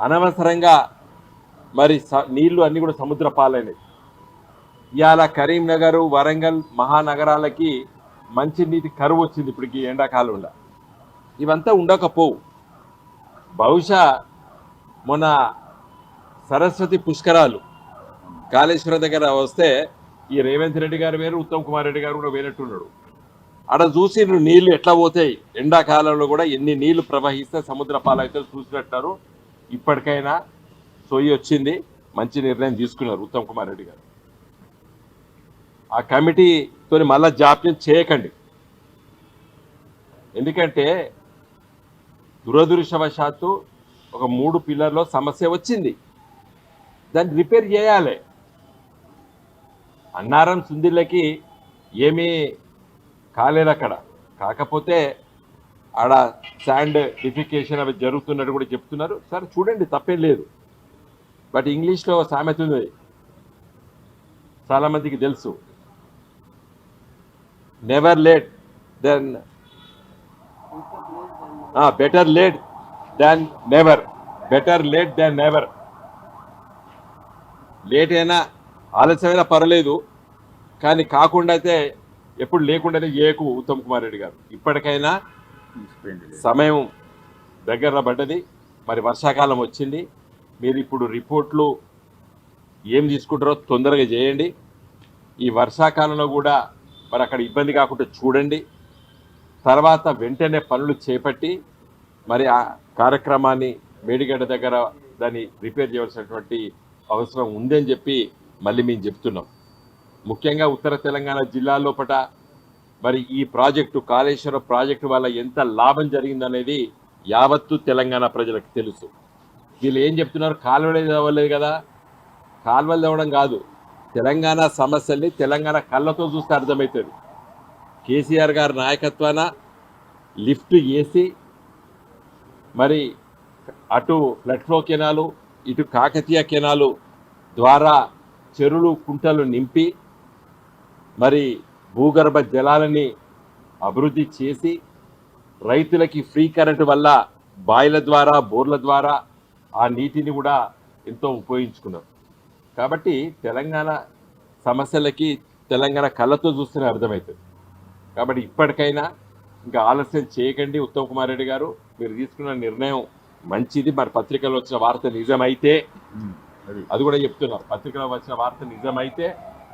అనవసరంగా మరి స- నీళ్ళు అన్ని కూడా సముద్ర పాలైనవి ఇవాళ కరీంనగర్ వరంగల్ మహానగరాలకి మంచినీటి కరువు వచ్చింది ఇప్పటికి ఎండాకాలంలో. ఇవంతా ఉండకపోవు. బహుశా మొన్న సరస్వతి పుష్కరాలు కాళేశ్వరం దగ్గర వస్తే ఈ రేవంత్ రెడ్డి గారు వేరు ఉత్తమ్ కుమార్ రెడ్డి గారు కూడా వేరేట్టున్నాడు. అక్కడ చూసి నీళ్ళు ఎట్లా పోతాయి? ఎండాకాలంలో కూడా ఎన్ని నీళ్ళు ప్రవహిస్తే సముద్ర పాలైతే చూసినట్టారు. ఇప్పటికైనా సొయ్యి వచ్చింది మంచి నిర్ణయం తీసుకున్నారు ఉత్తమ్ కుమార్ రెడ్డి గారు. ఆ కమిటీతో మళ్ళా జాప్యం చేయకండి. ఎందుకంటే దురదృష్టవశాత్తు ఒక మూడు పిల్లర్లో సమస్య వచ్చింది. దాన్ని రిపేర్ చేయాలి. అన్నారం సుందిళ్ళకి ఏమీ కాలేదు అక్కడ కాకపోతే ఆడ శాండ్ డిఫికేషన్ అవి జరుగుతున్నట్టు కూడా చెప్తున్నారు. సరే చూడండి తప్పేం లేదు. బట్ ఇంగ్లీష్లో సామెత ఉంది. చాలామందికి తెలుసు. Never late then better late than never better late than never late అయినా ఆలస్యమైనా పర్లేదు కానీ కాకుండా అయితే ఎప్పుడు లేకుండానే ఏకు ఉత్తమ్ కుమార్ రెడ్డి గారు. ఇప్పటికైనా సమయం దగ్గర పడ్డది. మరి వర్షాకాలం వచ్చింది. మీరు ఇప్పుడు రిపోర్ట్లు ఏం తీసుకుంటారో తొందరగా చేయండి. ఈ వర్షాకాలంలో కూడా మరి అక్కడ ఇబ్బంది కాకుండా చూడండి. తర్వాత వెంటనే పనులు చేపట్టి మరి ఆ కార్యక్రమాన్ని మేడిగడ్డ దగ్గర దాన్ని రిపేర్ చేయవలసినటువంటి అవసరం ఉందని చెప్పి మళ్ళీ మేము చెప్తున్నాం. ముఖ్యంగా ఉత్తర తెలంగాణ జిల్లా లోపట మరి ఈ ప్రాజెక్టు కాళేశ్వరం ప్రాజెక్టు వల్ల ఎంత లాభం జరిగిందనేది యావత్తు తెలంగాణ ప్రజలకు తెలుసు. వీళ్ళు ఏం చెప్తున్నారు? కాలువలే తవ్వలేదు కదా. కాలువలు తవ్వడం కాదు. తెలంగాణ సమస్యల్ని తెలంగాణ కళ్ళతో చూస్తే అర్థమవుతుంది. కేసీఆర్ గారి నాయకత్వాన లిఫ్ట్ వేసి మరి అటు ఫ్లడ్ కెనాలు ఇటు కాకతీయ కెనాలు ద్వారా చెరువులు కుంటలు నింపి మరి భూగర్భ జలాలని అభివృద్ధి చేసి రైతులకి ఫ్రీ కరెంటు వల్ల బాయిల ద్వారా బోర్ల ద్వారా ఆ నీటిని కూడా ఎంతో ఉపయోగించుకున్నారు కాబట్టి తెలంగాణ సమస్యలకి తెలంగాణ కళ్ళతో చూస్తేనే అర్థమవుతుంది కాబట్టి ఇప్పటికైనా ఇంకా ఆలస్యం చేయకండి ఉత్తమ్ కుమార్ రెడ్డి గారు. మీరు తీసుకున్న నిర్ణయం మంచిది. మరి పత్రికలో వచ్చిన వార్త నిజమైతే అది. అది కూడా చెప్తున్నారు పత్రికలో వచ్చిన వార్త నిజమైతే